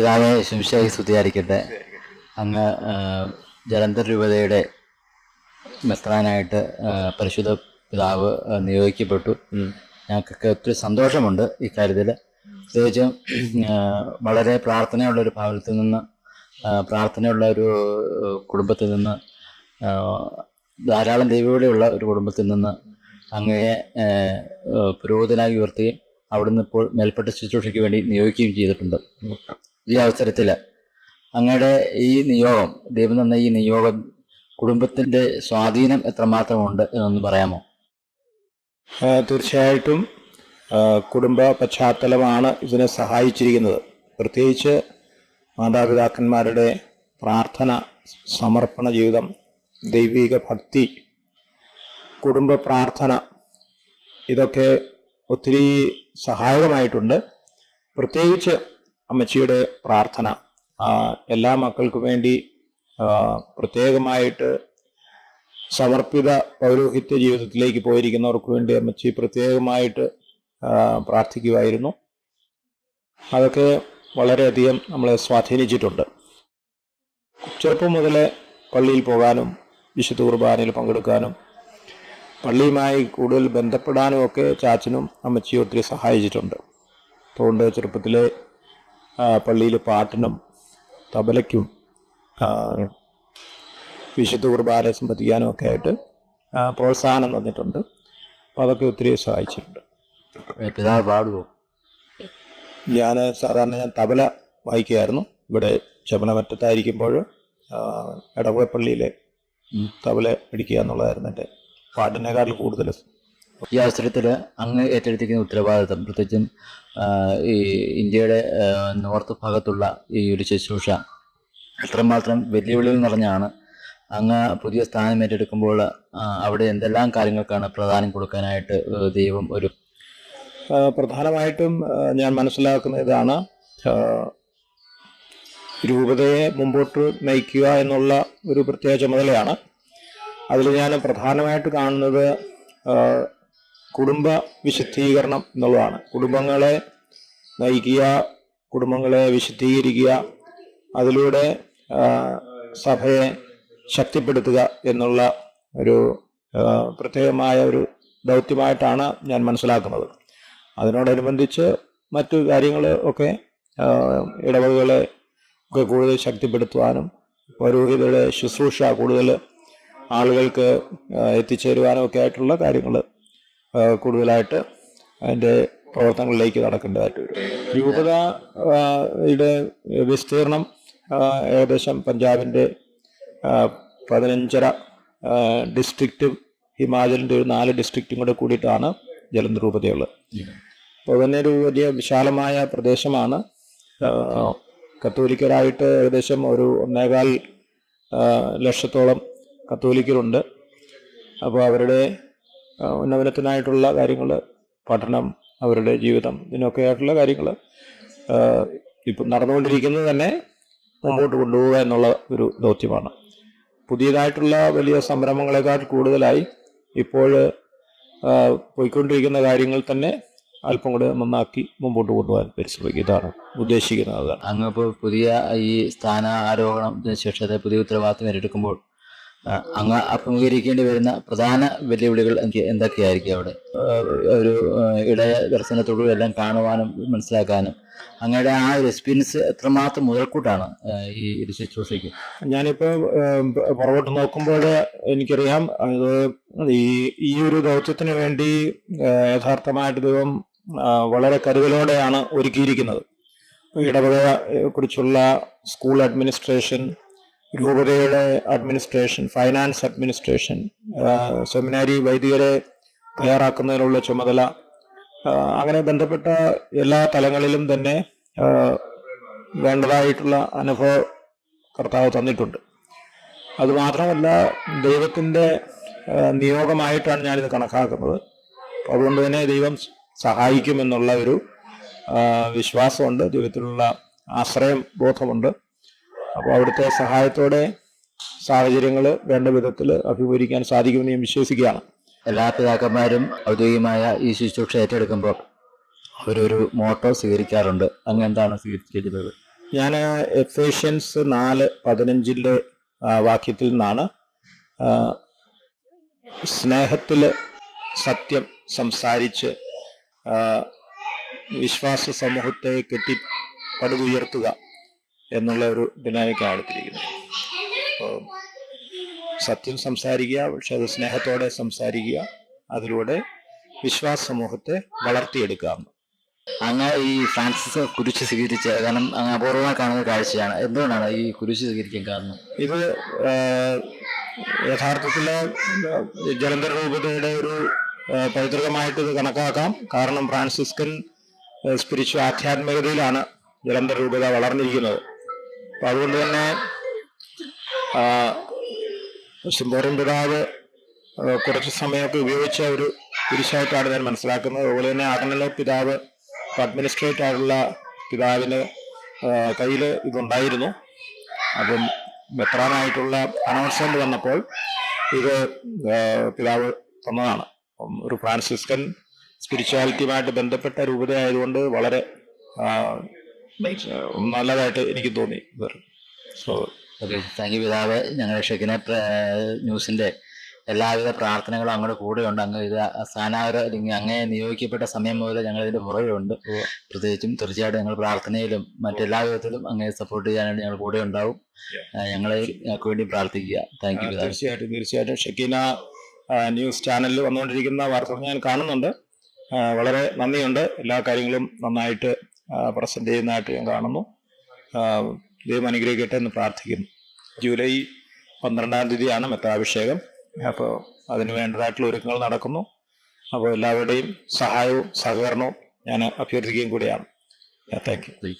പിതാവെ ശംശായി സ്തുതിയായിരിക്കട്ടെ. അങ്ങ് ജലന്ധർ രൂപതയുടെ മെത്രാനായിട്ട് പരിശുദ്ധ പിതാവ് നിയോഗിക്കപ്പെട്ടു. ഞങ്ങൾക്കൊക്കെ ഒത്തിരി സന്തോഷമുണ്ട് ഇക്കാര്യത്തിൽ പ്രത്യേകിച്ചും വളരെ പ്രാർത്ഥനയുള്ള ഒരു ഭവനത്തിൽ നിന്ന് പ്രാർത്ഥനയുള്ള ഒരു കുടുംബത്തിൽ നിന്ന് ധാരാളം ദൈവവിളിയുള്ള ഒരു കുടുംബത്തിൽ നിന്ന് അങ്ങയെ പുരോഹിതനായി ഉയർത്തുകയും അവിടുന്ന് ഇപ്പോൾ മേൽപ്പെട്ട ശുശ്രൂഷയ്ക്ക് വേണ്ടി നിയോഗിക്കുകയും ചെയ്തിട്ടുണ്ട്. ഈ അവസരത്തിൽ അങ്ങയുടെ ഈ നിയോഗം ദൈവം തന്ന ഈ നിയോഗം കുടുംബത്തിന്റെ സ്വാധീനം എത്രമാത്രമുണ്ട് എന്നൊന്ന് പറയാമോ? തീർച്ചയായിട്ടും കുടുംബ പശ്ചാത്തലമാണ് ഇതിനെ സഹായിച്ചിരിക്കുന്നത്. പ്രത്യേകിച്ച് മാതാപിതാക്കന്മാരുടെ പ്രാർത്ഥന സമർപ്പണ ജീവിതം ദൈവിക ഭക്തി കുടുംബ പ്രാർത്ഥന ഇതൊക്കെ ഒത്തിരി സഹായകമായിട്ടുണ്ട്. പ്രത്യേകിച്ച് അമ്മച്ചിയുടെ പ്രാർത്ഥന എല്ലാ മക്കൾക്കു വേണ്ടി പ്രത്യേകമായിട്ട് സമർപ്പിത പൗരോഹിത്യ ജീവിതത്തിലേക്ക് പോയിരിക്കുന്നവർക്ക് വേണ്ടി അമ്മച്ചി പ്രത്യേകമായിട്ട് പ്രാർത്ഥിക്കുമായിരുന്നു അതൊക്കെ വളരെയധികം നമ്മളെ സ്വാധീനിച്ചിട്ടുണ്ട്. ചെറുപ്പം മുതലേ പള്ളിയിൽ പോകാനും വിശുദ്ധ കുർബാനയിൽ പങ്കെടുക്കാനും പള്ളിയുമായി കൂടുതൽ ബന്ധപ്പെടാനും ഒക്കെ ചാച്ചനും അമ്മച്ചിയും ഒത്തിരി സഹായിച്ചിട്ടുണ്ട്. അതുകൊണ്ട് ചെറുപ്പത്തിലെ പള്ളിയിൽ പാട്ടിനും തബലയ്ക്കും വിശുദ്ധ കുർബാന സംബന്ധിക്കാനും ഒക്കെ ആയിട്ട് പ്രോത്സാഹനം തന്നിട്ടുണ്ട്. അപ്പോൾ അതൊക്കെ ഒത്തിരി സഹായിച്ചിട്ടുണ്ട്. പിതാവ് പാടുവോ? ഞാൻ സാധാരണ ഞാൻ തബല വായിക്കുമായിരുന്നു ഇവിടെ ശബനമറ്റത്തായിരിക്കുമ്പോൾ എടവക പള്ളിയിലെ തബല പിടിക്കുക എന്നുള്ളതായിരുന്നു എന്റെ പാട്ടിനേക്കാൾ കൂടുതൽ ഈ അവസരത്തിൽ അങ്ങ് ഏറ്റെടുത്തിരിക്കുന്ന ഉത്തരവാദിത്തം പ്രത്യേകിച്ചും ഈ ഇന്ത്യയുടെ നോർത്ത് ഭാഗത്തുള്ള ഈ ഒരു ശുശ്രൂഷ. എത്രമാത്രം വെല്ലുവിളികൾ നിറഞ്ഞാണ് അങ്ങ് പുതിയ സ്ഥാനം ഏറ്റെടുക്കുമ്പോൾ അവിടെ എന്തെല്ലാം കാര്യങ്ങൾക്കാണ് പ്രധാനം കൊടുക്കാനായിട്ട് ദൈവം ഒരു പ്രധാനമായിട്ടും ഞാൻ മനസ്സിലാക്കുന്ന ഇതാണ് രൂപതയെ മുമ്പോട്ട് നയിക്കുക എന്നുള്ള ഒരു പ്രത്യേക ചുമതലയാണ്. അതിൽ ഞാൻ പ്രധാനമായിട്ട് കാണുന്നത് കുടുംബ വിശുദ്ധീകരണം എന്നുള്ളതാണ്. കുടുംബങ്ങളെ നയിക്കുക കുടുംബങ്ങളെ വിശുദ്ധീകരിക്കുക അതിലൂടെ സഭയെ ശക്തിപ്പെടുത്തുക എന്നുള്ള ഒരു പ്രത്യേകമായ ഒരു ദൗത്യമായിട്ടാണ് ഞാൻ മനസ്സിലാക്കുന്നത്. അതിനോടനുബന്ധിച്ച് മറ്റു കാര്യങ്ങൾ ഒക്കെ ഇടവകകളെ ഒക്കെ കൂടുതൽ ശക്തിപ്പെടുത്തുവാനും പൗരോഹിതയുടെ ശുശ്രൂഷ കൂടുതൽ ആളുകൾക്ക് എത്തിച്ചേരുവാനും ഒക്കെ ആയിട്ടുള്ള കാര്യങ്ങൾ കൂടുതലായിട്ട് അതിന്റെ പ്രവർത്തനങ്ങളിലേക്ക് നടക്കേണ്ടതായിട്ട് വരും. രൂപത യുടെ വിസ്തീർണം ഏകദേശം പഞ്ചാബിന്റെ പതിനഞ്ചര ഡിസ്ട്രിക്റ്റ് ഹിമാചലിന്റെ ഒരു നാല് ഡിസ്ട്രിക്റ്റും കൂടെ കൂടിയിട്ടാണ് ജലന്ധർ രൂപതയുള്ളത് അപ്പോൾ തന്നെ ഒരു വലിയ വിശാലമായ പ്രദേശമാണ്. കത്തോലിക്കരായിട്ട് ഏകദേശം ഒരു ഒന്നേകാൽ ലക്ഷത്തോളം കത്തോലിക്കരുണ്ട്. അപ്പോൾ അവരുടെ ഉന്നമനത്തിനായിട്ടുള്ള കാര്യങ്ങൾ പഠനം അവരുടെ ജീവിതം ഇതിനൊക്കെ ആയിട്ടുള്ള കാര്യങ്ങൾ ഇപ്പം നടന്നുകൊണ്ടിരിക്കുന്നത് തന്നെ മുമ്പോട്ട് കൊണ്ടുപോവുക എന്നുള്ള ഒരു ദൗത്യമാണ്. പുതിയതായിട്ടുള്ള വലിയ സംരംഭങ്ങളെക്കാൾ കൂടുതലായി ഇപ്പോൾ പോയിക്കൊണ്ടിരിക്കുന്ന കാര്യങ്ങൾ തന്നെ അല്പം കൂടെ നന്നാക്കി മുമ്പോട്ട് കൊണ്ടുപോകാൻ പരിശ്രമിക്കും ഇതാണ് ഉദ്ദേശിക്കുന്നത്. അങ്ങ് ഇപ്പോൾ പുതിയ ഈ സ്ഥാന ആരോഹണത്തിന് ശേഷത്തെ പുതിയ ഉത്തരവാദിത്തം ഏറ്റെടുക്കുമ്പോൾ അങ്ങ് അഭിമുഖീകരിക്കേണ്ടി വരുന്ന പ്രധാന വെല്ലുവിളികൾ എന്തൊക്കെയായിരിക്കും അവിടെ? ഒരു ഇടയ ദർശനത്തോടുകൂടി എല്ലാം കാണുവാനും മനസ്സിലാക്കാനും. അങ്ങയുടെ ആ ഒരു എക്സ്പീരിയൻസ് എത്രമാത്രം മുതൽക്കൂട്ടാണ് ഈ ഒരു ശുശ്രൂഷയ്ക്ക്? ഞാനിപ്പോൾ പുറകോട്ട് നോക്കുമ്പോൾ എനിക്കറിയാം അത് ഈ ഈ ഒരു ദൗത്യത്തിന് വേണ്ടി യഥാർത്ഥമായിട്ട് ദൈവം വളരെ കരുതലോടെയാണ് ഒരുക്കിയിരിക്കുന്നത്. ഇടവകയെ കുറിച്ചുള്ള സ്കൂൾ അഡ്മിനിസ്ട്രേഷൻ രൂപതയുടെ അഡ്മിനിസ്ട്രേഷൻ ഫൈനാൻസ് അഡ്മിനിസ്ട്രേഷൻ സെമിനാരി വൈദികരെ തയ്യാറാക്കുന്നതിനുള്ള ചുമതല അങ്ങനെ ബന്ധപ്പെട്ട എല്ലാ തലങ്ങളിലും തന്നെ വേണ്ടതായിട്ടുള്ള അനുഭവ കർത്താവ് തന്നിട്ടുണ്ട്. അതുമാത്രമല്ല ദൈവത്തിന്റെ നിയോഗമായിട്ടാണ് ഞാനിത് കണക്കാക്കുന്നത്. അതുകൊണ്ട് തന്നെ ദൈവം സഹായിക്കുമെന്നുള്ള ഒരു വിശ്വാസമുണ്ട്. ദൈവത്തിലുള്ള ആശ്രയം ബോധമുണ്ട്. അപ്പോൾ അവിടുത്തെ സഹായത്തോടെ സാഹചര്യങ്ങൾ വേണ്ട വിധത്തിൽ അഭിമുഖീകരിക്കാൻ സാധിക്കുമെന്ന് ഞാൻ വിശ്വസിക്കുകയാണ്. എല്ലാ പിതാക്കന്മാരും ഔദ്യോഗികമായ ഈ ശുശ്രൂഷ ഏറ്റെടുക്കുമ്പോൾ അവരൊരു മോട്ടോ സ്വീകരിക്കാറുണ്ട്. അങ്ങ് എന്താണ് സ്വീകരിച്ചിരുന്നത് ഞാൻ എഫേഷ്യൻസ് നാല് പതിനഞ്ചിന്റെ വാക്യത്തിൽ നിന്നാണ് സ്നേഹത്തിൽ സത്യം സംസാരിച്ച് വിശ്വാസ സമൂഹത്തെ കെട്ടി പടുതുയർത്തുക എന്നുള്ള ഒരു ഇതിനായിരിക്കും എടുത്തിരിക്കുന്നത്. അപ്പോൾ സത്യം സംസാരിക്കുക പക്ഷെ അത് സ്നേഹത്തോടെ സംസാരിക്കുക അതിലൂടെ വിശ്വാസ സമൂഹത്തെ വളർത്തിയെടുക്കാം അങ്ങ് ഈ ഫ്രാൻസിസ് കുരിശ് സ്വീകരിച്ച കാരണം അങ്ങ് അപൂർവമായി കാണുന്ന കാഴ്ചയാണ്. എന്തുകൊണ്ടാണ് ഈ കുരിശ് സ്വീകരിക്കാൻ കാരണം? ഇത് യഥാർത്ഥത്തിൽ ജലന്ധർ രൂപതയുടെ ഒരു പൈതൃകമായിട്ട് ഇത് കണക്കാക്കാം. കാരണം ഫ്രാൻസിസ്കൻ സ്പിരിച്വൽ ആധ്യാത്മികതയിലാണ് ജലന്ധർ രൂപത വളർന്നിരിക്കുന്നത്. അപ്പം അതുകൊണ്ട് തന്നെ സിംബോറിൻ പിതാവ് കുറച്ച് സമയമൊക്കെ ഉപയോഗിച്ച ഒരു കുരിശായിട്ടാണ് ഞാൻ മനസ്സിലാക്കുന്നത്. അതുപോലെ തന്നെ അകനല പിതാവ് അഡ്മിനിസ്ട്രേറ്റ് ആയിട്ടുള്ള പിതാവിന് കയ്യിൽ ഇതുണ്ടായിരുന്നു. അപ്പം മെത്രാനായിട്ടുള്ള അനൗൺസ്മെന്റ് വന്നപ്പോൾ ഇത് പിതാവ് തന്നതാണ്. ഒരു ഫ്രാൻസിസ്കൻ സ്പിരിച്വാലിറ്റിയുമായിട്ട് ബന്ധപ്പെട്ട രൂപതയായതുകൊണ്ട് വളരെ നല്ലതായിട്ട് എനിക്ക് തോന്നി സോ താങ്ക് യു പിതാവ്. ഞങ്ങളുടെ ഷെക്കിനെ ന്യൂസിന്റെ എല്ലാവിധ പ്രാർത്ഥനകളും അങ്ങോട്ട് കൂടെയുണ്ട് അങ്ങ് ഇത് സ്ഥാനാവര അല്ലെങ്കിൽ അങ്ങേ നിയോഗിക്കപ്പെട്ട സമയം മുതൽ ഞങ്ങൾ ഇതിന്റെ പുറകെയുണ്ട്. പ്രത്യേകിച്ചും തീർച്ചയായിട്ടും ഞങ്ങൾ പ്രാർത്ഥനയിലും മറ്റെല്ലാ വിധത്തിലും അങ്ങനെ സപ്പോർട്ട് ചെയ്യാനായിട്ട് ഞങ്ങൾ കൂടെ ഉണ്ടാവും ഞങ്ങളെ ഞങ്ങൾക്ക് വേണ്ടി പ്രാർത്ഥിക്കുക. താങ്ക് യു പിതാവ്. തീർച്ചയായിട്ടും തീർച്ചയായിട്ടും. ഷെക്കീന ന്യൂസ് ചാനലിൽ വന്നുകൊണ്ടിരിക്കുന്ന വാർത്തകൾ ഞാൻ കാണുന്നുണ്ട്. വളരെ നന്ദിയുണ്ട്. എല്ലാ കാര്യങ്ങളും നന്നായിട്ട് പ്രസന്റ് ചെയ്യുന്നതായിട്ട് ഞാൻ കാണുന്നു. ദൈവം അനുഗ്രഹിക്കട്ടെ എന്ന് പ്രാർത്ഥിക്കുന്നു. ജൂലൈ പന്ത്രണ്ടാം തീയതിയാണ് മെത്താഭിഷേകം അപ്പോൾ അതിന് വേണ്ടതായിട്ടുള്ള ഒരുക്കങ്ങൾ നടക്കുന്നു. അപ്പോൾ എല്ലാവരുടെയും സഹായവും സഹകരണവും ഞാൻ അഭ്യർത്ഥിക്കുകയും കൂടിയാണ്. Thank you.